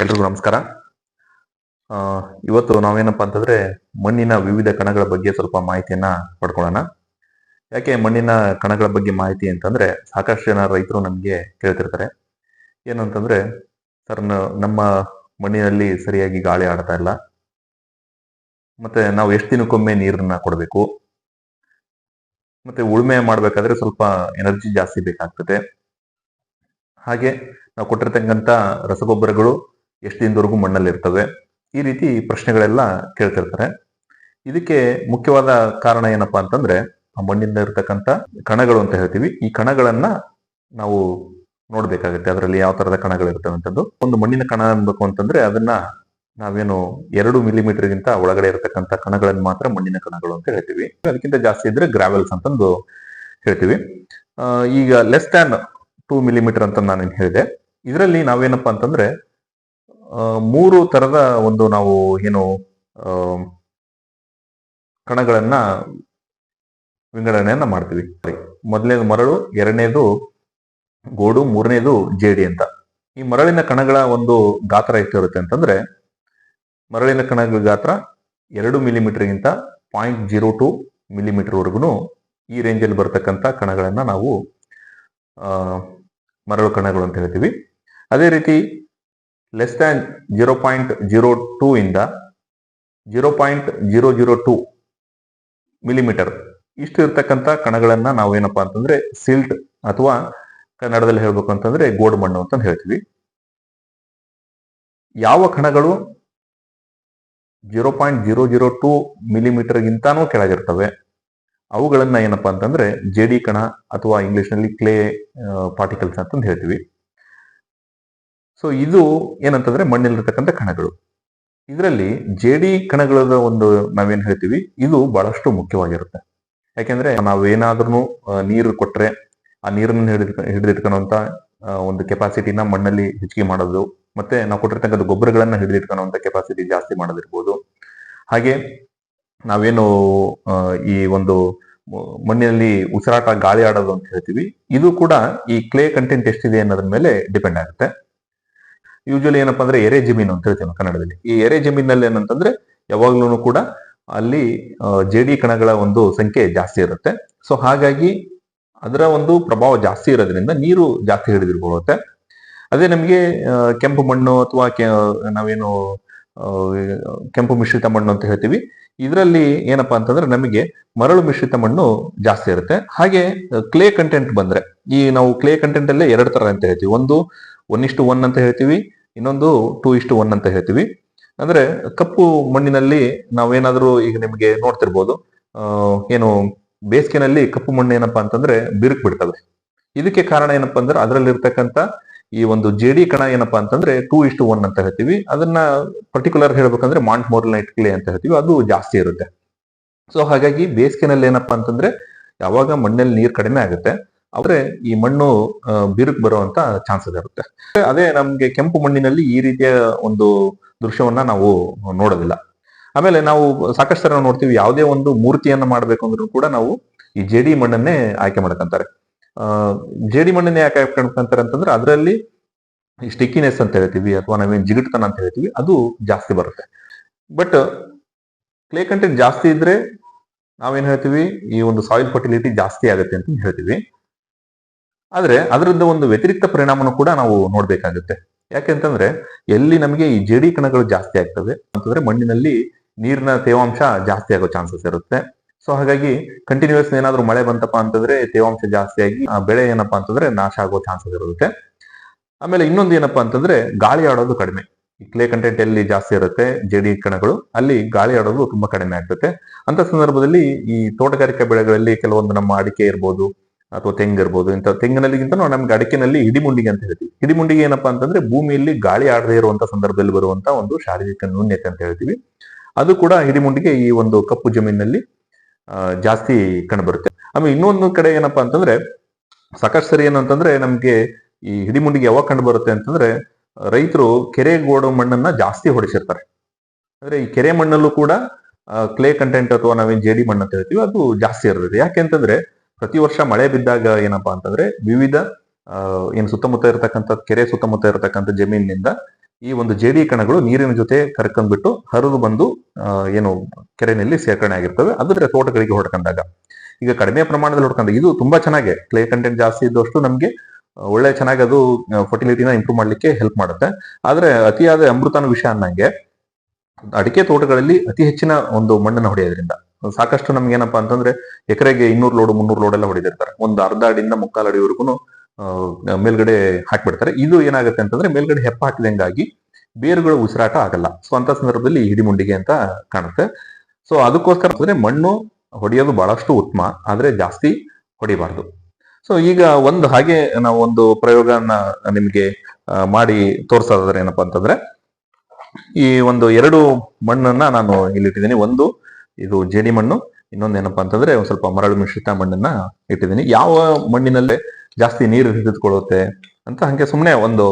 ಎಲ್ರಿಗೂ ನಮಸ್ಕಾರ. ಇವತ್ತು ನಾವೇನಪ್ಪ ಅಂತಂದ್ರೆ ಮಣ್ಣಿನ ವಿವಿಧ ಕಣಗಳ ಬಗ್ಗೆ ಸ್ವಲ್ಪ ಮಾಹಿತಿಯನ್ನ ಪಡ್ಕೊಳ್ಳೋಣ. ಯಾಕೆ ಮಣ್ಣಿನ ಕಣಗಳ ಬಗ್ಗೆ ಮಾಹಿತಿ ಅಂತಂದ್ರೆ ಸಾಕಷ್ಟು ಜನ ರೈತರು ನಮಗೆ ಕೇಳ್ತಿರ್ತಾರೆ. ಏನು ಅಂತಂದ್ರೆ, ಸರ್ ನಮ್ಮ ಮಣ್ಣಿನಲ್ಲಿ ಸರಿಯಾಗಿ ಗಾಳಿ ಆಡ್ತಾ ಇಲ್ಲ. ಮತ್ತೆ ನಾವು ಎಷ್ಟು ದಿನಕ್ಕೊಮ್ಮೆ ನೀರನ್ನ ಕೊಡಬೇಕು? ಮತ್ತೆ ಉಳುಮೆ ಮಾಡ್ಬೇಕಾದ್ರೆ ಸ್ವಲ್ಪ ಎನರ್ಜಿ ಜಾಸ್ತಿ ಬೇಕಾಗ್ತದೆ. ಹಾಗೆ ನಾವು ಕೊಟ್ಟಿರ್ತಕ್ಕಂಥ ರಸಗೊಬ್ಬರಗಳು ಎಷ್ಟು ದಿನದವರೆಗೂ ಮಣ್ಣಲ್ಲಿ ಇರ್ತವೆ? ಈ ರೀತಿ ಪ್ರಶ್ನೆಗಳೆಲ್ಲ ಕೇಳ್ತಿರ್ತಾರೆ. ಇದಕ್ಕೆ ಮುಖ್ಯವಾದ ಕಾರಣ ಏನಪ್ಪಾ ಅಂತಂದ್ರೆ, ಆ ಮಣ್ಣಿಂದ ಇರ್ತಕ್ಕಂಥ ಕಣಗಳು ಅಂತ ಹೇಳ್ತೀವಿ. ಈ ಕಣಗಳನ್ನ ನಾವು ನೋಡ್ಬೇಕಾಗುತ್ತೆ. ಅದರಲ್ಲಿ ಯಾವ ತರದ ಕಣಗಳು ಇರ್ತವಂಥದ್ದು ಒಂದು ಮಣ್ಣಿನ ಕಣ ಅನ್ಬೇಕು ಅಂತಂದ್ರೆ ಅದನ್ನ ನಾವೇನು ಎರಡು ಮಿಲಿಮೀಟರ್ಗಿಂತ ಒಳಗಡೆ ಇರತಕ್ಕಂಥ ಕಣಗಳನ್ನು ಮಾತ್ರ ಮಣ್ಣಿನ ಕಣಗಳು ಅಂತ ಹೇಳ್ತೀವಿ. ಅದಕ್ಕಿಂತ ಜಾಸ್ತಿ ಇದ್ರೆ ಗ್ರಾವೆಲ್ಸ್ ಅಂತಂದು ಹೇಳ್ತೀವಿ. ಈಗ ಲೆಸ್ ದ್ಯಾನ್ ಟೂ ಮಿಲಿಮೀಟರ್ ಅಂತ ನಾನು ಹೇಳಿದೆ. ಇದರಲ್ಲಿ ನಾವೇನಪ್ಪ ಅಂತಂದ್ರೆ ಮೂರು ತರದ ಒಂದು ನಾವು ಏನು ಕಣಗಳನ್ನ, ವಿಂಗಡಣೆಯನ್ನ ಮಾಡ್ತೀವಿ. ಮೊದಲನೇದು ಮರಳು, ಎರಡನೇದು ಗೋಡು, ಮೂರನೇದು ಜೇಡಿ ಅಂತ. ಈ ಮರಳಿನ ಕಣಗಳ ಒಂದು ಗಾತ್ರ ಎಷ್ಟಿರುತ್ತೆ ಅಂತಂದ್ರೆ, ಮರಳಿನ ಕಣಗಳ ಗಾತ್ರ ಎರಡು ಮಿಲಿಮೀಟರ್ಗಿಂತ ಪಾಯಿಂಟ್ ಜೀರೋ ಟು ಮಿಲಿಮೀಟರ್ ವರೆಗೂ ಈ ರೇಂಜಲ್ಲಿ ಬರ್ತಕ್ಕಂಥ ಕಣಗಳನ್ನ ನಾವು ಮರಳು ಕಣಗಳು ಅಂತ ಹೇಳ್ತೀವಿ. ಅದೇ ರೀತಿ less than zero point zero two ಇಂದ zero point zero zero two millimetre ಇಷ್ಟು ಇರ್ತಕ್ಕಂಥ ಕಣಗಳನ್ನ ನಾವೇನಪ್ಪಾ ಅಂತಂದ್ರೆ ಸಿಲ್ಟ್ ಅಥವಾ ಕನ್ನಡದಲ್ಲಿ ಹೇಳ್ಬೇಕು ಅಂತಂದ್ರೆ ಗೋಡ್ ಮಣ್ಣು ಅಂತ ಹೇಳ್ತೀವಿ. ಯಾವ ಕಣಗಳು zero point zero zero two ಮಿಲಿಮೀಟರ್ಗಿಂತಾನೂ ಕೆಳಗಿರ್ತವೆ. ಅವುಗಳನ್ನ ಏನಪ್ಪ ಅಂತಂದ್ರೆ ಜೇಡಿ ಕಣ ಅಥವಾ ಇಂಗ್ಲಿಷ್ನಲ್ಲಿ ಕ್ಲೇ ಪಾರ್ಟಿಕಲ್ಸ್ ಅಂತ ಹೇಳ್ತೀವಿ. ಸೊ ಇದು ಏನಂತಂದ್ರೆ ಮಣ್ಣಲ್ಲಿರ್ತಕ್ಕಂಥ ಕಣಗಳು. ಇದರಲ್ಲಿ ಜೇಡಿ ಕಣಗಳ ಒಂದು ನಾವೇನ್ ಹೇಳ್ತೀವಿ, ಇದು ಬಹಳಷ್ಟು ಮುಖ್ಯವಾಗಿರುತ್ತೆ. ಯಾಕೆಂದ್ರೆ ನಾವೇನಾದ್ರೂ ನೀರು ಕೊಟ್ರೆ ಆ ನೀರನ್ನು ಹಿಡಿದ ಹಿಡಿದಿಟ್ಕೊಳ್ಳುವಂತ ಒಂದು ಕೆಪಾಸಿಟಿನ ಮಣ್ಣಲ್ಲಿ ಹೆಚ್ಚಿಗೆ ಮಾಡೋದು, ಮತ್ತೆ ನಾವು ಕೊಟ್ಟಿರ್ತಕ್ಕಂಥ ಗೊಬ್ಬರಗಳನ್ನ ಹಿಡಿದಿಟ್ಕೊಳ್ಳುವಂತ ಕೆಪಾಸಿಟಿ ಜಾಸ್ತಿ ಮಾಡೋದಿರ್ಬೋದು. ಹಾಗೆ ನಾವೇನು ಈ ಒಂದು ಮಣ್ಣಿನಲ್ಲಿ ಉಸಿರಾಟ, ಗಾಳಿ ಆಡೋದು ಅಂತ ಹೇಳ್ತೀವಿ. ಇದು ಕೂಡ ಈ ಕ್ಲೇ ಕಂಟೆಂಟ್ ಎಷ್ಟಿದೆ ಅನ್ನೋದ್ರ ಮೇಲೆ ಡಿಪೆಂಡ್ ಆಗುತ್ತೆ. ಯೂಶಲಿ ಏನಪ್ಪಾ ಅಂದ್ರೆ ಎರೆ ಜಮೀನು ಅಂತ ಹೇಳ್ತೀವಿ ಕನ್ನಡದಲ್ಲಿ. ಈ ಎರೆ ಜಮೀನಲ್ಲಿ ಏನಂತಂದ್ರೆ ಯಾವಾಗ್ಲೂ ಕೂಡ ಅಲ್ಲಿ ಜೇಡಿ ಕಣಗಳ ಒಂದು ಸಂಖ್ಯೆ ಜಾಸ್ತಿ ಇರುತ್ತೆ. ಸೊ ಹಾಗಾಗಿ ಅದರ ಒಂದು ಪ್ರಭಾವ ಜಾಸ್ತಿ ಇರೋದ್ರಿಂದ ನೀರು ಜಾಸ್ತಿ ಹಿಡಿದಿರ್ಕೊಳ್ಳುತ್ತೆ ಅದೇ ನಮಗೆ ಕೆಂಪು ಮಣ್ಣು ಅಥವಾ ನಾವೇನು ಕೆಂಪು ಮಿಶ್ರಿತ ಮಣ್ಣು ಅಂತ ಹೇಳ್ತೀವಿ. ಇದರಲ್ಲಿ ಏನಪ್ಪಾ ಅಂತಂದ್ರೆ ನಮಗೆ ಮರಳು ಮಿಶ್ರಿತ ಮಣ್ಣು ಜಾಸ್ತಿ ಇರುತ್ತೆ. ಹಾಗೆ ಕ್ಲೇ ಕಂಟೆಂಟ್ ಬಂದ್ರೆ, ಈ ನಾವು ಕ್ಲೇ ಕಂಟೆಂಟ್ ಅಲ್ಲೇ ಎರಡು ತರ ಅಂತ ಹೇಳ್ತೀವಿ. ಒಂದು ಒನ್ ಇಷ್ಟು ಒನ್ ಅಂತ ಹೇಳ್ತೀವಿ, ಇನ್ನೊಂದು ಟೂ ಇಷ್ಟು ಒನ್ ಅಂತ ಹೇಳ್ತೀವಿ. ಅಂದ್ರೆ ಕಪ್ಪು ಮಣ್ಣಿನಲ್ಲಿ ನಾವೇನಾದ್ರೂ ಈಗ ನಿಮಗೆ ನೋಡ್ತಿರ್ಬೋದು ಏನು ಬೇಸಿಗೆನಲ್ಲಿ ಕಪ್ಪು ಮಣ್ಣು ಏನಪ್ಪಾ ಅಂತಂದ್ರೆ ಬಿರುಕು ಬಿಡ್ತವೆ. ಇದಕ್ಕೆ ಕಾರಣ ಏನಪ್ಪಾ ಅಂದ್ರೆ ಅದರಲ್ಲಿ ಇರ್ತಕ್ಕಂಥ ಈ ಒಂದು ಜೇಡಿ ಕಣ ಏನಪ್ಪಾ ಅಂತಂದ್ರೆ ಟೂ ಇಷ್ಟು ಒನ್ ಅಂತ ಹೇಳ್ತೀವಿ. ಅದನ್ನ ಪರ್ಟಿಕ್ಯುಲರ್ ಹೇಳ್ಬೇಕಂದ್ರೆ ಮಾಂಟ್ ಮೋರ್ಲೈಟ್ ಕ್ಲೇ ಅಂತ ಹೇಳ್ತೀವಿ. ಅದು ಜಾಸ್ತಿ ಇರುತ್ತೆ. ಸೊ ಹಾಗಾಗಿ ಬೇಸಿಗೆನಲ್ಲಿ ಏನಪ್ಪಾ ಅಂತಂದ್ರೆ ಯಾವಾಗ ಮಣ್ಣಲ್ಲಿ ನೀರು ಕಡಿಮೆ ಆಗುತ್ತೆ, ಆದ್ರೆ ಈ ಮಣ್ಣು ಬಿರುಕು ಬರುವಂತ ಚಾನ್ಸಸ್ ಇರುತ್ತೆ. ಅದೇ ನಮ್ಗೆ ಕೆಂಪು ಮಣ್ಣಿನಲ್ಲಿ ಈ ರೀತಿಯ ಒಂದು ದೃಶ್ಯವನ್ನ ನಾವು ನೋಡೋದಿಲ್ಲ. ಆಮೇಲೆ ನಾವು ಸಾಕಷ್ಟು ನೋಡ್ತೀವಿ, ಯಾವುದೇ ಒಂದು ಮೂರ್ತಿಯನ್ನ ಮಾಡ್ಬೇಕು ಅಂದ್ರೂ ಕೂಡ ನಾವು ಈ ಜೇಡಿ ಮಣ್ಣನ್ನೇ ಆಯ್ಕೆ ಮಾಡ್ಕೊಂತಾರೆ. ಜೇಡಿ ಮಣ್ಣನ್ನ ಯಾಕೆ ಆಯ್ಕೆ ಮಾಡ್ಕೊಂತಾರೆ ಅಂತಂದ್ರೆ ಅದರಲ್ಲಿ ಸ್ಟಿಕ್ಕಿನೆಸ್ ಅಂತ ಹೇಳ್ತೀವಿ ಅಥವಾ ನಾವೇನು ಜಿಗಿಟ್ತನ ಅಂತ ಹೇಳ್ತೀವಿ, ಅದು ಜಾಸ್ತಿ ಬರುತ್ತೆ. ಬಟ್ ಕ್ಲೇ ಕಂಟೆಂಟ್ ಜಾಸ್ತಿ ಇದ್ರೆ ನಾವೇನ್ ಹೇಳ್ತೀವಿ, ಈ ಒಂದು ಸಾಯಿಲ್ ಫರ್ಟಿಲಿಟಿ ಜಾಸ್ತಿ ಆಗುತ್ತೆ ಅಂತ ಹೇಳ್ತೀವಿ. ಆದ್ರೆ ಅದರಿಂದ ಒಂದು ವ್ಯತಿರಿಕ್ತ ಪರಿಣಾಮನೂ ಕೂಡ ನಾವು ನೋಡ್ಬೇಕಾಗುತ್ತೆ. ಯಾಕೆಂತಂದ್ರೆ ಎಲ್ಲಿ ನಮಗೆ ಈ ಜೇಡಿ ಕಣಗಳು ಜಾಸ್ತಿ ಆಗ್ತವೆ ಅಂತಂದ್ರೆ ಮಣ್ಣಿನಲ್ಲಿ ನೀರಿನ ತೇವಾಂಶ ಜಾಸ್ತಿ ಆಗೋ ಚಾನ್ಸಸ್ ಇರುತ್ತೆ. ಸೊ ಹಾಗಾಗಿ ಕಂಟಿನ್ಯೂಸ್ ಏನಾದ್ರು ಮಳೆ ಬಂತಪ್ಪ ಅಂತಂದ್ರೆ ತೇವಾಂಶ ಜಾಸ್ತಿ ಆಗಿ, ಆ, ಬೆಳೆ ಏನಪ್ಪಾ ಅಂತಂದ್ರೆ ನಾಶ ಆಗೋ ಚಾನ್ಸಸ್ ಇರುತ್ತೆ. ಆಮೇಲೆ ಇನ್ನೊಂದು ಏನಪ್ಪಾ ಅಂತಂದ್ರೆ ಗಾಳಿ ಆಡೋದು ಕಡಿಮೆ. ಕ್ಲೇ ಕಂಟೆಂಟ್ ಎಲ್ಲಿ ಜಾಸ್ತಿ ಇರುತ್ತೆ, ಜೇಡಿ ಕಣಗಳು, ಅಲ್ಲಿ ಗಾಳಿ ಆಡೋದು ತುಂಬಾ ಕಡಿಮೆ ಆಗ್ತದೆ. ಅಂತ ಸಂದರ್ಭದಲ್ಲಿ ಈ ತೋಟಗಾರಿಕಾ ಬೆಳೆಗಳಲ್ಲಿ ಕೆಲವೊಂದು ನಮ್ಮ ಅಡಿಕೆ ಇರ್ಬೋದು, ಅಥವಾ ತೆಂಗು ಇರ್ಬೋದು, ಇಂಥ ತೆಂಗಿನಲ್ಲಿಗಿಂತ ನಮ್ಗೆ ಅಡಿಕೆನಲ್ಲಿ ಹಿಡಿಮುಂಡಿಗೆ ಅಂತ ಹೇಳ್ತೀವಿ. ಹಿಡಿಮುಂಡಿಗೆ ಏನಪ್ಪಾ ಅಂತಂದ್ರೆ ಭೂಮಿಯಲ್ಲಿ ಗಾಳಿ ಆಡದೇ ಇರುವಂತ ಸಂದರ್ಭದಲ್ಲಿ ಬರುವಂತ ಒಂದು ಶಾರೀರಿಕ ನ್ಯೂನ್ಯತೆ ಅಂತ ಹೇಳ್ತೀವಿ. ಅದು ಕೂಡ ಹಿಡಿಮುಂಡಿಗೆ ಈ ಒಂದು ಕಪ್ಪು ಜಮೀನಿನಲ್ಲಿ ಜಾಸ್ತಿ ಕಂಡುಬರುತ್ತೆ. ಆಮೇಲೆ ಇನ್ನೊಂದು ಕಡೆ ಏನಪ್ಪಾ ಅಂತಂದ್ರೆ, ಸಾಕಷ್ಟು ಸರಿ ಏನಂತಂದ್ರೆ ನಮ್ಗೆ ಈ ಹಿಡಿಮುಂಡಿಗೆ ಯಾವಾಗ ಕಂಡು ಬರುತ್ತೆ ಅಂತಂದ್ರೆ, ರೈತರು ಕೆರೆ ಗೋಡು ಮಣ್ಣನ್ನ ಜಾಸ್ತಿ ಹೊಡಿಸಿರ್ತಾರೆ. ಅಂದ್ರೆ ಈ ಕೆರೆ ಮಣ್ಣಲ್ಲೂ ಕೂಡ ಕ್ಲೇ ಕಂಟೆಂಟ್ ಅಥವಾ ನಾವೇನ್ ಜೇಡಿ ಮಣ್ಣು ಅಂತ ಹೇಳ್ತೀವಿ ಅದು ಜಾಸ್ತಿ ಇರ್ತದೆ. ಯಾಕೆ ಅಂತಂದ್ರೆ, ಪ್ರತಿ ವರ್ಷ ಮಳೆ ಬಿದ್ದಾಗ ಏನಪ್ಪಾ ಅಂತಂದ್ರೆ, ವಿವಿಧ ಏನು ಸುತ್ತಮುತ್ತ ಇರತಕ್ಕಂಥ ಕೆರೆ ಸುತ್ತಮುತ್ತ ಇರತಕ್ಕಂಥ ಜಮೀನಿನಿಂದ ಈ ಒಂದು ಜೇಡಿ ಕಣಗಳು ನೀರಿನ ಜೊತೆ ಕರ್ಕೊಂಡ್ಬಿಟ್ಟು ಹರಿದು ಬಂದು ಏನು ಕೆರೆಯಲ್ಲಿ ಸೇರ್ಕರಣೆ ಆಗಿರ್ತವೆ. ಅದ್ರ ತೋಟಗಳಿಗೆ ಹೊಡ್ಕೊಂಡಾಗ. ಈಗ ಕಡಿಮೆ ಪ್ರಮಾಣದಲ್ಲಿ ಹೊಡ್ಕೊಂಡ ಇದು ತುಂಬಾ ಚೆನ್ನಾಗಿ. ಕ್ಲೇ ಕಂಟೆಂಟ್ ಜಾಸ್ತಿ ಇದ್ದಷ್ಟು ನಮ್ಗೆ ಒಳ್ಳೆ ಚೆನ್ನಾಗಿ ಅದು ಫರ್ಟಿಲಿಟಿನ ಇಂಪ್ರೂವ್ ಮಾಡ್ಲಿಕ್ಕೆ ಹೆಲ್ಪ್ ಮಾಡುತ್ತೆ. ಆದ್ರೆ ಅತಿಯಾದ ಅಮೃತನ ವಿಷಯ ಅನ್ನಂಗೆ, ಅಡಿಕೆ ತೋಟಗಳಲ್ಲಿ ಅತಿ ಹೆಚ್ಚಿನ ಒಂದು ಮಣ್ಣನ್ನು ಹೊಡೆಯೋದ್ರಿಂದ. ಸಾಕಷ್ಟು ನಮ್ಗೆ ಏನಪ್ಪಾ ಅಂತಂದ್ರೆ, ಎಕರೆಗೆ ಇನ್ನೂರು ಲೋಡ್ ಮುನ್ನೂರು ಲೋಡ್ ಎಲ್ಲ ಹೊಡೆದಿರ್ತಾರೆ. ಒಂದು ಅರ್ಧ ಅಡಿಯಿಂದ ಮುಕ್ಕಾಲು ಅಡಿವರೆಗೂ ಮೇಲ್ಗಡೆ ಹಾಕ್ಬಿಡ್ತಾರೆ. ಇದು ಏನಾಗುತ್ತೆ ಅಂತಂದ್ರೆ ಮೇಲ್ಗಡೆ ಹೆಪ್ಪ ಹಾಕಿದಂಗಾಗಿ ಬೇರುಗಳು ಉಸಿರಾಟ ಆಗಲ್ಲ. ಸೊ ಅಂತ ಸಂದರ್ಭದಲ್ಲಿ ಹಿಡಿಮುಂಡಿಗೆ ಅಂತ ಕಾಣುತ್ತೆ. ಸೊ ಅದಕ್ಕೋಸ್ಕರ ಅಂದ್ರೆ ಮಣ್ಣು ಹೊಡೆಯೋದು ಬಹಳಷ್ಟು ಉತ್ತಮ, ಆದ್ರೆ ಜಾಸ್ತಿ ಹೊಡಿಬಾರ್ದು. ಸೊ ಈಗ ಒಂದು ಹಾಗೆ ನಾವು ಒಂದು ಪ್ರಯೋಗನ ನಿಮ್ಗೆ ಮಾಡಿ ತೋರ್ಸೋದಾದ್ರೆ ಏನಪ್ಪಾ ಅಂತಂದ್ರೆ, ಈ ಒಂದು ಎರಡು ಮಣ್ಣನ್ನ ನಾನು ಇಲ್ಲಿಟ್ಟಿದ್ದೀನಿ. ಒಂದು ಇದು ಜೇಡಿ ಮಣ್ಣು, ಇನ್ನೊಂದು ಏನಪ್ಪಾ ಅಂತಂದ್ರೆ ಒಂದ್ ಸ್ವಲ್ಪ ಮರಳು ಮಿಶ್ರಿತ ಮಣ್ಣನ್ನ ಇಟ್ಟಿದ್ದೀನಿ. ಯಾವ ಮಣ್ಣಿನಲ್ಲೇ ಜಾಸ್ತಿ ನೀರು ಹಿಡಿದುಕೊಳ್ಳುತ್ತೆ ಅಂತ ಹಂಗೆ ಸುಮ್ಮನೆ ಒಂದು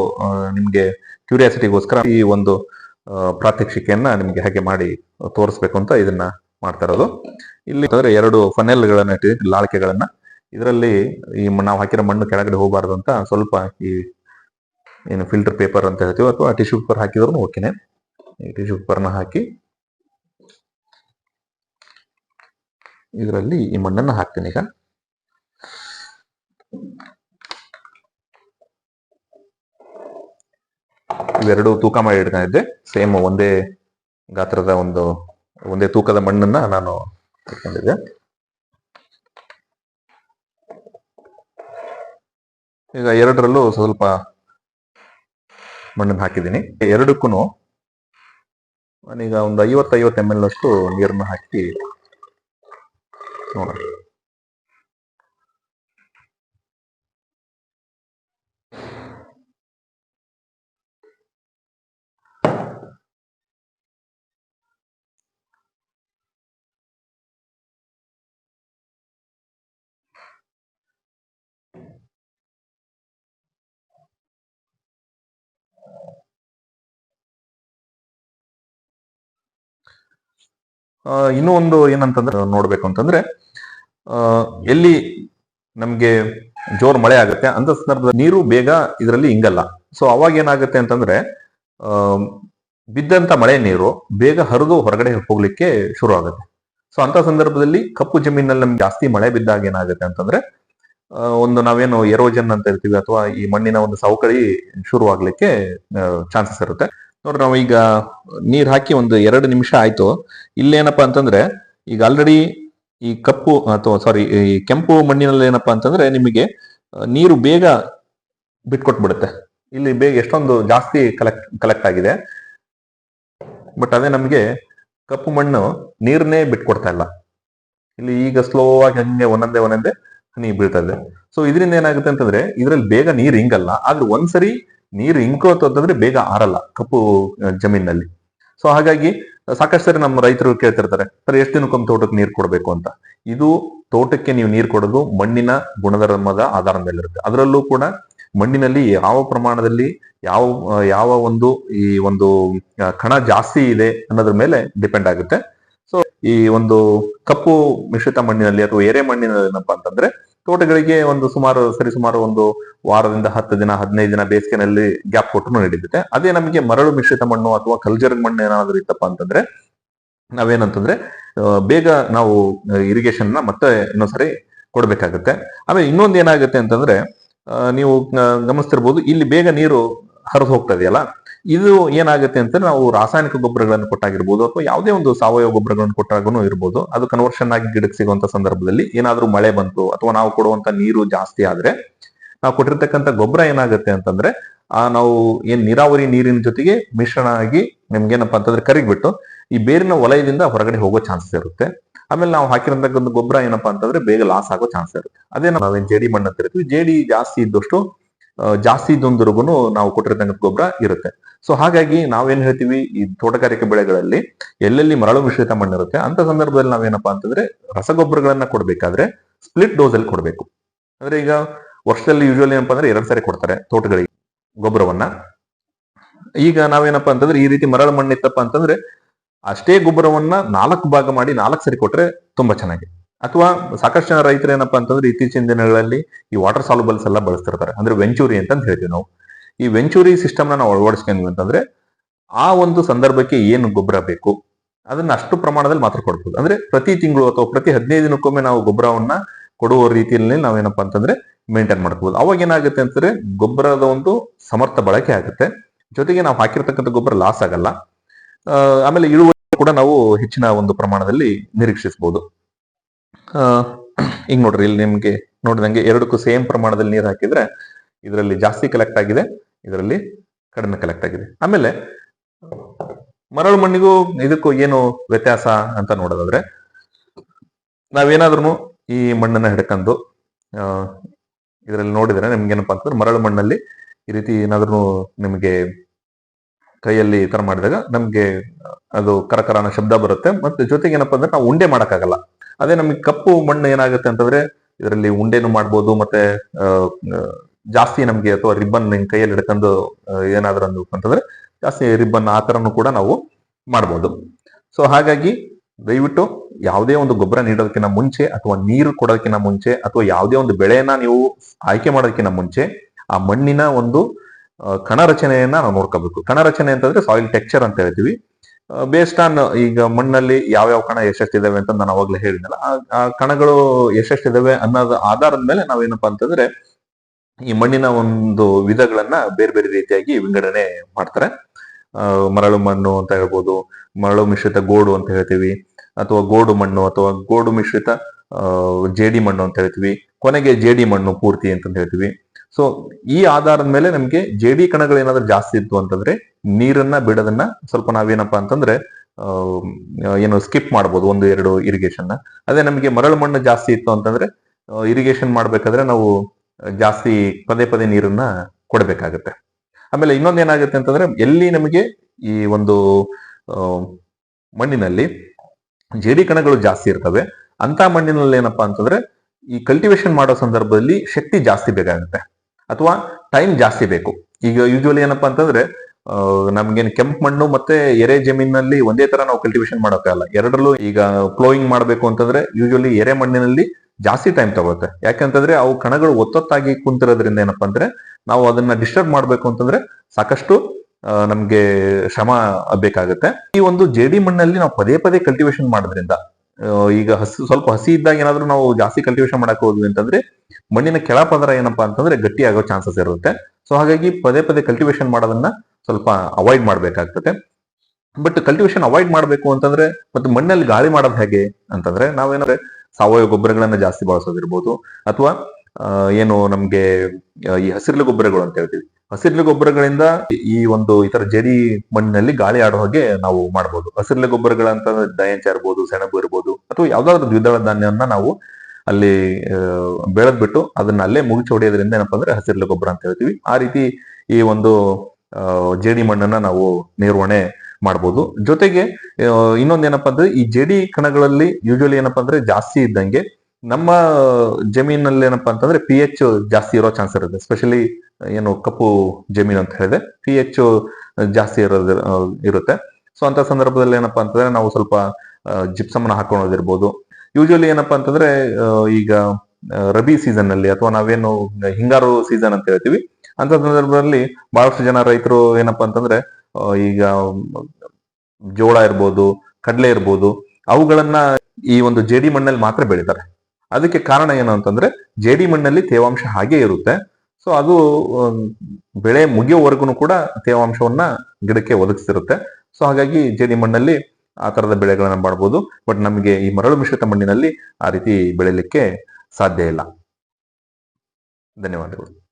ನಿಮಗೆ ಕ್ಯೂರಿಯಾಸಿಟಿಗೋಸ್ಕರ ಈ ಒಂದು ಪ್ರಾತ್ಯಕ್ಷಿಕೆಯನ್ನ ನಿಮ್ಗೆ ಹಾಗೆ ಮಾಡಿ ತೋರಿಸ್ಬೇಕು ಅಂತ ಇದನ್ನ ಮಾಡ್ತಾ ಇರೋದು. ಇಲ್ಲಿ ಎರಡು ಫನೆಲ್ಗಳನ್ನ ಇಟ್ಟಿದ್ದೀವಿ ಲಾಳಿಕೆಗಳನ್ನ. ಇದರಲ್ಲಿ ಈ ನಾವು ಹಾಕಿರೋ ಮಣ್ಣು ಕೆಳಗಡೆ ಹೋಗಬಾರ್ದು ಅಂತ ಸ್ವಲ್ಪ ಈ ಏನು ಫಿಲ್ಟರ್ ಪೇಪರ್ ಅಂತ ಹೇಳ್ತೀವಿ ಅಥವಾ ಟಿಶ್ಯೂ ಪೇಪರ್ ಹಾಕಿದ್ರು ಓಕೆನೆ ಈ ಟಿಶ್ಯೂ ಪೇಪರ್ನ ಹಾಕಿ ಇದರಲ್ಲಿ ಈ ಮಣ್ಣನ್ನ ಹಾಕ್ತೀನಿ ಈಗ. ಇವೆರಡು ತೂಕ ಮಾಡಿ ಇಡ್ತಾ ಇದ್ದೆ ಸೇಮ್ ಒಂದೇ ಗಾತ್ರದ ಒಂದು, ಒಂದೇ ತೂಕದ ಮಣ್ಣನ್ನ ನಾನು ಇಟ್ಕೊಂಡಿದ್ದೆ. ಈಗ ಎರಡರಲ್ಲೂ ಸ್ವಲ್ಪ ಮಣ್ಣನ್ನು ಹಾಕಿದ್ದೀನಿ. ಎರಡಕ್ಕೂ ನಾನೀಗ ಒಂದು ಐವತ್ತೈವತ್ತು ಐವತ್ತು ಎಂ ಎಲ್ ಅಷ್ಟು ನೀರನ್ನು ಹಾಕಿ ನೋಡೋಣ. ಇನ್ನೂ ಒಂದು ಏನಂತಂದ್ರೆ ನೋಡ್ಬೇಕು ಅಂತಂದ್ರೆ ಎಲ್ಲಿ ನಮ್ಗೆ ಜೋರ್ ಮಳೆ ಆಗುತ್ತೆ ಅಂತ ಸಂದರ್ಭದಲ್ಲಿ ನೀರು ಬೇಗ ಇದರಲ್ಲಿ ಹಿಂಗಲ್ಲ ಸೊ ಅವಾಗ ಏನಾಗುತ್ತೆ ಅಂತಂದ್ರೆ ಬಿದ್ದಂತ ಮಳೆ ನೀರು ಬೇಗ ಹರಿದು ಹೊರಗಡೆ ಹೋಗ್ಲಿಕ್ಕೆ ಶುರು ಆಗುತ್ತೆ. ಸೊ ಅಂತ ಸಂದರ್ಭದಲ್ಲಿ ಕಪ್ಪು ಜಮೀನಲ್ಲಿ ನಮ್ಗೆ ಜಾಸ್ತಿ ಮಳೆ ಬಿದ್ದಾಗ ಏನಾಗುತ್ತೆ ಅಂತಂದ್ರೆ ಒಂದು ನಾವೇನು ಎರೋಜನ್ ಅಂತ ಇರ್ತೀವಿ ಅಥವಾ ಈ ಮಣ್ಣಿನ ಒಂದು ಸವಕಳಿ ಶುರು ಆಗ್ಲಿಕ್ಕೆ ಚಾನ್ಸಸ್ ಇರುತ್ತೆ. ನೋಡ್ರಿ, ನಾವು ಈಗ ನೀರು ಹಾಕಿ ಒಂದು ಎರಡು ನಿಮಿಷ ಆಯ್ತು. ಇಲ್ಲೇನಪ್ಪ ಅಂತಂದ್ರೆ, ಈಗ ಆಲ್ರೆಡಿ ಈ ಕಪ್ಪು ಅಥವಾ ಸಾರಿ ಈ ಕೆಂಪು ಮಣ್ಣಿನಲ್ಲಿ ಏನಪ್ಪಾ ಅಂತಂದ್ರೆ ನಿಮಗೆ ನೀರು ಬೇಗ ಬಿಟ್ಕೊಟ್ಬಿಡುತ್ತೆ. ಇಲ್ಲಿ ಬೇಗ ಎಷ್ಟೊಂದು ಜಾಸ್ತಿ ಕಲೆಕ್ಟ್ ಕಲೆಕ್ಟ್ ಆಗಿದೆ. ಬಟ್ ಅದೇ ನಮಗೆ ಕಪ್ಪು ಮಣ್ಣು ನೀರನ್ನೇ ಬಿಟ್ಕೊಡ್ತಾ ಇಲ್ಲ. ಇಲ್ಲಿ ಈಗ ಸ್ಲೋ ಆಗಿ ಹಂಗೆ ಒಂದೊಂದೇ ಒಂದೊಂದೇ ಹನಿ ಬೀಳ್ತಾ ಇದೆ. ಸೊ ಇದರಿಂದ ಏನಾಗುತ್ತೆ ಅಂತಂದ್ರೆ, ಇದರಲ್ಲಿ ಬೇಗ ನೀರು ಹಿಂಗಲ್ಲ. ಆದ್ರೆ ಒಂದ್ಸರಿ ನೀರು ಇಂಕೋತು ಅಂತಂದ್ರೆ ಬೇಗ ಆರಲ್ಲ ಕಪ್ಪು ಜಮೀನಲ್ಲಿ ಸೊ ಹಾಗಾಗಿ ಸಾಕಷ್ಟು ಸರಿ ನಮ್ಮ ರೈತರು ಕೇಳ್ತಿರ್ತಾರೆ, ಸರ್, ಎಷ್ಟು ದಿನಕ್ಕೊಮ್ಮೆ ತೋಟಕ್ಕೆ ನೀರು ಕೊಡಬೇಕು ಅಂತ. ಇದು ತೋಟಕ್ಕೆ ನೀವು ನೀರು ಕೊಡೋದು ಮಣ್ಣಿನ ಗುಣಧರ್ಮದ ಆಧಾರದ ಮೇಲಿರುತ್ತೆ ಅದರಲ್ಲೂ ಕೂಡ ಮಣ್ಣಿನಲ್ಲಿ ಯಾವ ಪ್ರಮಾಣದಲ್ಲಿ ಯಾವ ಯಾವ ಒಂದು ಈ ಒಂದು ಕಣ ಜಾಸ್ತಿ ಇದೆ ಅನ್ನೋದ್ರ ಮೇಲೆ ಡಿಪೆಂಡ್ ಆಗುತ್ತೆ. ಸೊ ಈ ಒಂದು ಕಪ್ಪು ಮಿಶ್ರಿತ ಮಣ್ಣಿನಲ್ಲಿ ಅಥವಾ ಎರೆ ಮಣ್ಣಿನಲ್ಲಿ ಏನಪ್ಪಾ ಅಂತಂದ್ರೆ ತೋಟಗಳಿಗೆ ಒಂದು ಸುಮಾರು, ಸರಿ ಸುಮಾರು ಒಂದು ವಾರದಿಂದ ಹತ್ತು ದಿನ, ಹದಿನೈದು ದಿನ ಬೇಸಿಗೆನಲ್ಲಿ ಗ್ಯಾಪ್ ಕೊಟ್ಟು ನಡೀತಿದೆ ಅದೇ ನಮಗೆ ಮರಳು ಮಿಶ್ರಿತ ಮಣ್ಣು ಅಥವಾ ಕಲ್ಜರ್ ಮಣ್ಣು ಏನಾದ್ರೂ ಇತ್ತಪ್ಪ ಅಂತಂದ್ರೆ, ನಾವೇನಂತಂದ್ರೆ ಬೇಗ ನಾವು ಇರಿಗೇಷನ್ನ ಮತ್ತೆ ಇನ್ನೊಂದ್ಸರಿ ಕೊಡ್ಬೇಕಾಗುತ್ತೆ. ಆಮೇಲೆ ಇನ್ನೊಂದು ಏನಾಗುತ್ತೆ ಅಂತಂದ್ರೆ ನೀವು ಗಮನಿಸ್ತಿರ್ಬೋದು, ಇಲ್ಲಿ ಬೇಗ ನೀರು ಹರಿದು ಹೋಗ್ತಾ ಇದೆಯಲ್ಲ? ಇದು ಏನಾಗುತ್ತೆ ಅಂತ ನಾವು ರಾಸಾಯನಿಕ ಗೊಬ್ಬರಗಳನ್ನು ಕೊಟ್ಟಾಗಿರ್ಬೋದು ಅಥವಾ ಯಾವುದೇ ಒಂದು ಸಾವಯವ ಗೊಬ್ಬರಗಳನ್ನು ಕೊಟ್ಟಾಗೂ ಇರ್ಬೋದು. ಅದು ಕನ್ವರ್ಷನ್ ಆಗಿ ಗಿಡಕ್ಕೆ ಸಿಗುವಂತ ಸಂದರ್ಭದಲ್ಲಿ ಏನಾದ್ರೂ ಮಳೆ ಬಂತು ಅಥವಾ ನಾವು ಕೊಡುವಂತ ನೀರು ಜಾಸ್ತಿ ಆದ್ರೆ ನಾವು ಕೊಟ್ಟಿರ್ತಕ್ಕಂಥ ಗೊಬ್ಬರ ಏನಾಗುತ್ತೆ ಅಂತಂದ್ರೆ, ಆ ನಾವು ಏನ್ ನೀರಾವರಿ ನೀರಿನ ಜೊತೆಗೆ ಮಿಶ್ರಣ ಆಗಿ ನಿಮ್ಗೇನಪ್ಪಾ ಅಂತಂದ್ರೆ ಕರಿಗ್ಬಿಟ್ಟು ಈ ಬೇರಿನ ವಲಯದಿಂದ ಹೊರಗಡೆ ಹೋಗೋ ಚಾನ್ಸಸ್ ಇರುತ್ತೆ. ಆಮೇಲೆ ನಾವು ಹಾಕಿರತಕ್ಕಂತ ಗೊಬ್ಬರ ಏನಪ್ಪಾ ಅಂತಂದ್ರೆ ಬೇಗ ಲಾಸ್ ಆಗೋ ಚಾನ್ಸ್ ಇರುತ್ತೆ. ಅದೇ ನಾವೇನ್ ಜೇಡಿ ಮಣ್ಣು ಅಂತ ಇರ್ತೀವಿ, ಜೇಡಿ ಜಾಸ್ತಿ ಇದ್ದಷ್ಟು ಜಾಸ್ತಿ ಇದೊಂದ್ರಿಗೂ ನಾವು ಕೊಟ್ಟಿರ್ತಕ್ಕಂಥ ಗೊಬ್ಬರ ಇರುತ್ತೆ. ಸೊ ಹಾಗಾಗಿ ನಾವೇನ್ ಹೇಳ್ತೀವಿ, ಈ ತೋಟಗಾರಿಕೆ ಬೆಳೆಗಳಲ್ಲಿ ಎಲ್ಲೆಲ್ಲಿ ಮರಳು ಮಿಶ್ರಿತ ಮಣ್ಣು ಇರುತ್ತೆ ಅಂತ ಸಂದರ್ಭದಲ್ಲಿ ನಾವೇನಪ್ಪಾ ಅಂತಂದ್ರೆ ರಸಗೊಬ್ಬರಗಳನ್ನ ಕೊಡ್ಬೇಕಾದ್ರೆ ಸ್ಪ್ಲಿಟ್ ಡೋಸ್ ಅಲ್ಲಿ ಕೊಡ್ಬೇಕು. ಅಂದ್ರೆ ಈಗ ವರ್ಷದಲ್ಲಿ ಯೂಶಲಿ ಏನಪ್ಪಾ ಅಂದ್ರೆ ಎರಡ್ ಸಾರಿ ಕೊಡ್ತಾರೆ ತೋಟಗಳಿಗೆ ಗೊಬ್ಬರವನ್ನ. ಈಗ ನಾವೇನಪ್ಪಾ ಅಂತಂದ್ರೆ ಈ ರೀತಿ ಮರಳು ಮಣ್ಣು ಇತ್ತಪ್ಪ ಅಂತಂದ್ರೆ ಅಷ್ಟೇ ಗೊಬ್ಬರವನ್ನ ನಾಲ್ಕು ಭಾಗ ಮಾಡಿ ನಾಲ್ಕು ಸರಿ ಕೊಟ್ರೆ ತುಂಬಾ ಚೆನ್ನಾಗಿ. ಅಥವಾ ಸಾಕಷ್ಟು ಜನ ರೈತರು ಏನಪ್ಪಾ ಅಂತಂದ್ರೆ ಇತ್ತೀಚಿನ ದಿನಗಳಲ್ಲಿ ಈ ವಾಟರ್ ಸಾಲುಬಲ್ಸ್ ಎಲ್ಲ ಬಳಸ್ತಿರ್ತಾರೆ. ಅಂದ್ರೆ ವೆಂಚೂರಿ ಅಂತ ಹೇಳ್ತೀವಿ ನಾವು. ಈ ವೆಂಚೂರಿ ಸಿಸ್ಟಮ್ನ ನಾವು ಅಳವಡಿಸ್ಕೊಂಡ್ವಿ ಅಂತಂದ್ರೆ ಆ ಒಂದು ಸಂದರ್ಭಕ್ಕೆ ಏನು ಗೊಬ್ಬರ ಬೇಕು? ಅದನ್ನ ಅಷ್ಟು ಪ್ರಮಾಣದಲ್ಲಿ ಮಾತ್ರ ಕೊಡ್ಬೋದು. ಅಂದ್ರೆ ಪ್ರತಿ ತಿಂಗಳು ಅಥವಾ ಪ್ರತಿ ಹದಿನೈದು ದಿನಕ್ಕೊಮ್ಮೆ ನಾವು ಗೊಬ್ಬರವನ್ನ ಕೊಡುವ ರೀತಿಯಲ್ಲಿ ನಾವೇನಪ್ಪ ಅಂತಂದ್ರೆ ಮೇಂಟೈನ್ ಮಾಡ್ಕೋಬಹುದು ಅವಾಗ ಏನಾಗುತ್ತೆ ಅಂತಂದ್ರೆ ಗೊಬ್ಬರದ ಒಂದು ಸಮರ್ಥ ಬಳಕೆ ಆಗುತ್ತೆ. ಜೊತೆಗೆ ನಾವು ಹಾಕಿರ್ತಕ್ಕಂಥ ಗೊಬ್ಬರ ಲಾಸ್ ಆಗಲ್ಲ. ಆಮೇಲೆ ಇಳುವರಿ ಕೂಡ ನಾವು ಹೆಚ್ಚಿನ ಒಂದು ಪ್ರಮಾಣದಲ್ಲಿ ನಿರೀಕ್ಷಿಸಬಹುದು ಈಗ ನೋಡ್ರಿ, ಇಲ್ಲಿ ನಿಮ್ಗೆ ನೋಡಿದಂಗೆ ಎರಡಕ್ಕೂ ಸೇಮ್ ಪ್ರಮಾಣದಲ್ಲಿ ನೀರು ಹಾಕಿದ್ರೆ ಇದರಲ್ಲಿ ಜಾಸ್ತಿ ಕಲೆಕ್ಟ್ ಆಗಿದೆ, ಇದರಲ್ಲಿ ಕಡಿಮೆ ಕಲೆಕ್ಟ್ ಆಗಿದೆ. ಆಮೇಲೆ ಮರಳು ಮಣ್ಣಿಗೂ ಇದಕ್ಕೂ ಏನು ವ್ಯತ್ಯಾಸ ಅಂತ ನೋಡೋದಾದ್ರೆ ನಾವೇನಾದ್ರೂ ಈ ಮಣ್ಣನ್ನ ಹಿಡ್ಕೊಂಡು ಇದರಲ್ಲಿ ನೋಡಿದ್ರೆ ನಿಮ್ಗೆ ಏನಪ್ಪಾ ಅಂತಂದ್ರೆ ಮರಳು ಮಣ್ಣಲ್ಲಿ ಈ ರೀತಿ ಏನಾದ್ರೂ ನಿಮಗೆ ಕೈಯಲ್ಲಿ ಈ ತರ ಮಾಡಿದಾಗ ನಮ್ಗೆ ಅದು ಕರಕರ ಅನ್ನೋ ಶಬ್ದ ಬರುತ್ತೆ. ಮತ್ತೆ ಜೊತೆಗೆ ಏನಪ್ಪಾ ಅಂದ್ರೆ ನಾವು ಉಂಡೆ ಮಾಡಕ್ಕಾಗಲ್ಲ. ಅದೇ ನಮಗೆ ಕಪ್ಪು ಮಣ್ಣು ಏನಾಗುತ್ತೆ ಅಂತಂದ್ರೆ ಇದರಲ್ಲಿ ಉಂಡೆನು ಮಾಡ್ಬೋದು, ಮತ್ತೆ ಜಾಸ್ತಿ ನಮಗೆ ಅಥವಾ ರಿಬ್ಬನ್ ನಿಮ್ ಕೈಯಲ್ಲಿ ಹಿಡ್ಕೊಂಡು ಏನಾದ್ರೂ ಅಂತಂದ್ರೆ ಜಾಸ್ತಿ ರಿಬ್ಬನ್ ಆ ತರನು ಕೂಡ ನಾವು ಮಾಡ್ಬೋದು. ಸೊ ಹಾಗಾಗಿ ದಯವಿಟ್ಟು ಯಾವುದೇ ಒಂದು ಗೊಬ್ಬರ ನೀಡೋದಕ್ಕಿಂತ ಮುಂಚೆ ಅಥವಾ ನೀರು ಕೊಡೋದಕ್ಕಿಂತ ಮುಂಚೆ ಅಥವಾ ಯಾವುದೇ ಒಂದು ಬೆಳೆಯನ್ನ ನೀವು ಆಯ್ಕೆ ಮಾಡೋದಕ್ಕಿಂತ ಮುಂಚೆ ಆ ಮಣ್ಣಿನ ಒಂದು ಕಣರಚನೆಯನ್ನ ಕಣ ರಚನೆಯನ್ನ ನಾವು ನೋಡ್ಕೋಬೇಕು. ಕಣ ರಚನೆ ಅಂತಂದ್ರೆ ಸಾಯಿಲ್ ಟೆಕ್ಚರ್ ಅಂತ ಹೇಳ್ತೀವಿ. ಬೇಸ್ಡ್ ಆನ್ ಈಗ ಮಣ್ಣಲ್ಲಿ ಯಾವ ಯಾವ ಕಣ ಎಷ್ಟೆಷ್ಟಿದಾವೆ ಅಂತ ನಾನು ಅವಾಗ್ಲೇ ಹೇಳಿದ್ನಲ್ಲ, ಆ- ಕಣಗಳು ಎಷ್ಟೆಷ್ಟಿದಾವೆ ಅನ್ನೋದ ಆಧಾರದ ಮೇಲೆ ನಾವೇನಪ್ಪಾ ಅಂತಂದ್ರೆ, ಈ ಮಣ್ಣಿನ ಒಂದು ವಿಧಗಳನ್ನ ಬೇರೆ ಬೇರೆ ರೀತಿಯಾಗಿ ವಿಂಗಡಣೆ ಮಾಡ್ತಾರೆ. ಮರಳು ಮಣ್ಣು ಅಂತ ಹೇಳ್ಬೋದು, ಮರಳು ಮಿಶ್ರಿತ ಗೋಡು ಅಂತ ಹೇಳ್ತೀವಿ, ಅಥವಾ ಗೋಡು ಮಣ್ಣು, ಅಥವಾ ಗೋಡು ಮಿಶ್ರಿತ ಜೇಡಿ ಮಣ್ಣು ಅಂತ ಹೇಳ್ತೀವಿ, ಕೊನೆಗೆ ಜೇಡಿ ಮಣ್ಣು ಪೂರ್ತಿ ಅಂತ ಹೇಳ್ತೀವಿ. ಸೊ ಈ ಆಧಾರದ ಮೇಲೆ ನಮ್ಗೆ ಜೇಡಿ ಕಣಗಳು ಏನಾದ್ರೂ ಜಾಸ್ತಿ ಇತ್ತು ಅಂತಂದ್ರೆ ನೀರನ್ನ ಬಿಡೋದನ್ನ ಸ್ವಲ್ಪ ನಾವೇನಪ್ಪಾ ಅಂತಂದ್ರೆ ಏನು ಸ್ಕಿಪ್ ಮಾಡ್ಬೋದು ಒಂದು ಎರಡು ಇರಿಗೇಷನ್ ಅದೇ ನಮಗೆ ಮರಳು ಮಣ್ಣು ಜಾಸ್ತಿ ಇತ್ತು ಅಂತಂದ್ರೆ ಇರಿಗೇಷನ್ ಮಾಡ್ಬೇಕಾದ್ರೆ ನಾವು ಜಾಸ್ತಿ ಪದೇ ಪದೇ ನೀರನ್ನ ಕೊಡಬೇಕಾಗತ್ತೆ. ಆಮೇಲೆ ಇನ್ನೊಂದ್ ಏನಾಗುತ್ತೆ ಅಂತಂದ್ರೆ ಎಲ್ಲಿ ನಮಗೆ ಈ ಒಂದು ಮಣ್ಣಿನಲ್ಲಿ ಜೇಡಿ ಕಣಗಳು ಜಾಸ್ತಿ ಇರ್ತವೆ ಅಂತ ಮಣ್ಣಿನಲ್ಲಿ ಏನಪ್ಪಾ ಅಂತಂದ್ರೆ ಈ ಕಲ್ಟಿವೇಶನ್ ಮಾಡೋ ಸಂದರ್ಭದಲ್ಲಿ ಶಕ್ತಿ ಜಾಸ್ತಿ ಬೇಕಾಗುತ್ತೆ. ಅಥವಾ ಟೈಮ್ ಜಾಸ್ತಿ ಬೇಕು. ಈಗ ಯೂಶುವಲಿ ಏನಪ್ಪಾ ಅಂತಂದ್ರೆ ನಮ್ಗೇನು ಕೆಂಪು ಮಣ್ಣು ಮತ್ತೆ ಎರೆ ಜಮೀನಲ್ಲಿ ಒಂದೇ ತರ ನಾವು ಕಲ್ಟಿವೇಶನ್ ಮಾಡೋಕ್ಕಾಗಲ್ಲ ಎರಡರಲ್ಲೂ ಈಗ ಫ್ಲೋಯಿಂಗ್ ಮಾಡಬೇಕು ಅಂತಂದ್ರೆ ಯೂಶುವಲಿ ಎರೆ ಮಣ್ಣಿನಲ್ಲಿ ಜಾಸ್ತಿ ಟೈಮ್ ತಗೊಳುತ್ತೆ. ಯಾಕಂತಂದ್ರೆ ಅವು ಕಣಗಳು ಒತ್ತೊತ್ತಾಗಿ ಕುಂತಿರೋದ್ರಿಂದ ಏನಪ್ಪಾ ಅಂದ್ರೆ ನಾವು ಅದನ್ನ ಡಿಸ್ಟರ್ಬ್ ಮಾಡಬೇಕು ಅಂತಂದ್ರೆ ಸಾಕಷ್ಟು ನಮ್ಗೆ ಶ್ರಮ ಬೇಕಾಗುತ್ತೆ. ಈ ಒಂದು ಜೇಡಿ ಮಣ್ಣಲ್ಲಿ ನಾವು ಪದೇ ಪದೇ ಕಲ್ಟಿವೇಶನ್ ಮಾಡೋದ್ರಿಂದ ಈಗ ಹಸಿ, ಸ್ವಲ್ಪ ಹಸಿ ಇದ್ದಾಗ ಏನಾದ್ರೂ ನಾವು ಜಾಸ್ತಿ ಕಲ್ಟಿವೇಶನ್ ಮಾಡಕ್ ಹೋದ್ವಿ ಅಂತಂದ್ರೆ ಮಣ್ಣಿನ ಕೆಳ ಪದರ ಏನಪ್ಪಾ ಅಂತಂದ್ರೆ ಗಟ್ಟಿ ಆಗೋ ಚಾನ್ಸಸ್ ಇರುತ್ತೆ. ಸೊ ಹಾಗಾಗಿ ಪದೇ ಪದೇ ಕಲ್ಟಿವೇಶನ್ ಮಾಡೋದನ್ನ ಸ್ವಲ್ಪ ಅವಾಯ್ಡ್ ಮಾಡ್ಬೇಕಾಗ್ತದೆ. ಬಟ್ ಕಲ್ಟಿವೇಶನ್ ಅವಾಯ್ಡ್ ಮಾಡಬೇಕು ಅಂತಂದ್ರೆ ಮತ್ತೆ ಮಣ್ಣಲ್ಲಿ ಗಾಳಿ ಮಾಡೋದು ಹೇಗೆ ಅಂತಂದ್ರೆ ನಾವೇನಾದ್ರೆ ಸಾವಯವ ಗೊಬ್ಬರಗಳನ್ನ ಜಾಸ್ತಿ ಬಳಸೋದಿರ್ಬೋದು. ಅಥವಾ ಏನು ನಮ್ಗೆ ಈ ಹಸಿರು ಗೊಬ್ಬರಗಳು ಅಂತ ಹೇಳ್ತೀವಿ. ಹಸಿರು ಗೊಬ್ಬರಗಳಿಂದ ಈ ಒಂದು ಇತರ ಜೇಡಿ ಮಣ್ಣಿನಲ್ಲಿ ಗಾಳಿ ಆಡೋ ಹಾಗೆ ನಾವು ಮಾಡಬಹುದು ಹಸಿರು ಗೊಬ್ಬರಗಳಂತ ದಯಂಚ ಇರ್ಬೋದು, ಸೆಣಬು ಇರ್ಬೋದು, ಅಥವಾ ಯಾವ್ದಾದ್ರು ದ್ವಿದಳ ಧಾನ್ಯವನ್ನ ನಾವು ಅಲ್ಲಿ ಬೆಳೆದ್ ಬಿಟ್ಟು ಅದನ್ನ ಅಲ್ಲೇ ಮುಗಿಸಿ ಹೊಡೆಯೋದ್ರಿಂದ ಏನಪ್ಪಾ ಅಂದ್ರೆ ಹಸಿರು ಗೊಬ್ಬರ ಅಂತ ಹೇಳ್ತೀವಿ. ಆ ರೀತಿ ಈ ಒಂದು ಜೇಡಿ ಮಣ್ಣನ್ನ ನಾವು ನಿರ್ವಹಣೆ ಮಾಡ್ಬೋದು. ಜೊತೆಗೆ ಇನ್ನೊಂದ್ ಇನ್ನೊಂದೇನಪ್ಪಾ ಅಂದ್ರೆ ಈ ಜೇಡಿ ಕಣಗಳಲ್ಲಿ ಯೂಶುವಲಿ ಏನಪ್ಪಾ ಅಂದ್ರೆ ಜಾಸ್ತಿ ಇದ್ದಂಗೆ ನಮ್ಮ ಜಮೀನಲ್ಲಿ ಏನಪ್ಪಾ ಅಂತಂದ್ರೆ ಪಿ ಎಚ್ ಜಾಸ್ತಿ ಇರೋ ಚಾನ್ಸ್ ಇರುತ್ತೆ. ಸ್ಪೆಷಲಿ ಏನು ಕಪ್ಪು ಜಮೀನು ಅಂತ ಹೇಳಿದೆ ಪಿ ಎಚ್ ಜಾಸ್ತಿ ಇರೋದ್ ಇರುತ್ತೆ. ಸೊ ಅಂತ ಸಂದರ್ಭದಲ್ಲಿ ಏನಪ್ಪಾ ಅಂತಂದ್ರೆ ನಾವು ಸ್ವಲ್ಪ ಜಿಪ್ಸಮ್ನ ಹಾಕೊಳ್ಳೋದಿರ್ಬೋದು ಯೂಶುವಲಿ ಏನಪ್ಪಾ ಅಂತಂದ್ರೆ ಈಗ ರಬಿ ಸೀಸನ್ನಲ್ಲಿ ಅಥವಾ ನಾವೇನು ಹಿಂಗಾರು ಸೀಸನ್ ಅಂತ ಹೇಳ್ತೀವಿ, ಅಂತ ಸಂದರ್ಭದಲ್ಲಿ ಬಹಳಷ್ಟು ಜನ ರೈತರು ಏನಪ್ಪಾ ಅಂತಂದ್ರೆ ಈಗ, ಜೋಳ ಇರ್ಬೋದು, ಕಡಲೆ ಇರ್ಬೋದು, ಅವುಗಳನ್ನ ಈ ಒಂದು ಜೇಡಿ ಮಣ್ಣಲ್ಲಿ ಮಾತ್ರ ಬೆಳಿತಾರೆ. ಅದಕ್ಕೆ ಕಾರಣ ಏನು ಅಂತಂದ್ರೆ ಜೇಡಿ ಮಣ್ಣಲ್ಲಿ ತೇವಾಂಶ ಹಾಗೆ ಇರುತ್ತೆ. ಸೊ ಅದು ಬೆಳೆ ಮುಗಿಯೋವರೆಗೂ ಕೂಡ ತೇವಾಂಶವನ್ನ ಗಿಡಕ್ಕೆ ಒದಗಿಸಿರುತ್ತೆ ಸೊ ಹಾಗಾಗಿ ಜೇಡಿ ಮಣ್ಣಲ್ಲಿ ಆ ತರದ ಬೆಳೆಗಳನ್ನ ಮಾಡ್ಬೋದು. ಬಟ್ ನಮಗೆ ಈ ಮರಳು ಮಿಶ್ರಿತ ಮಣ್ಣಿನಲ್ಲಿ ಆ ರೀತಿ ಬೆಳಿಲಿಕ್ಕೆ ಸಾಧ್ಯ ಇಲ್ಲ. ಧನ್ಯವಾದಗಳು.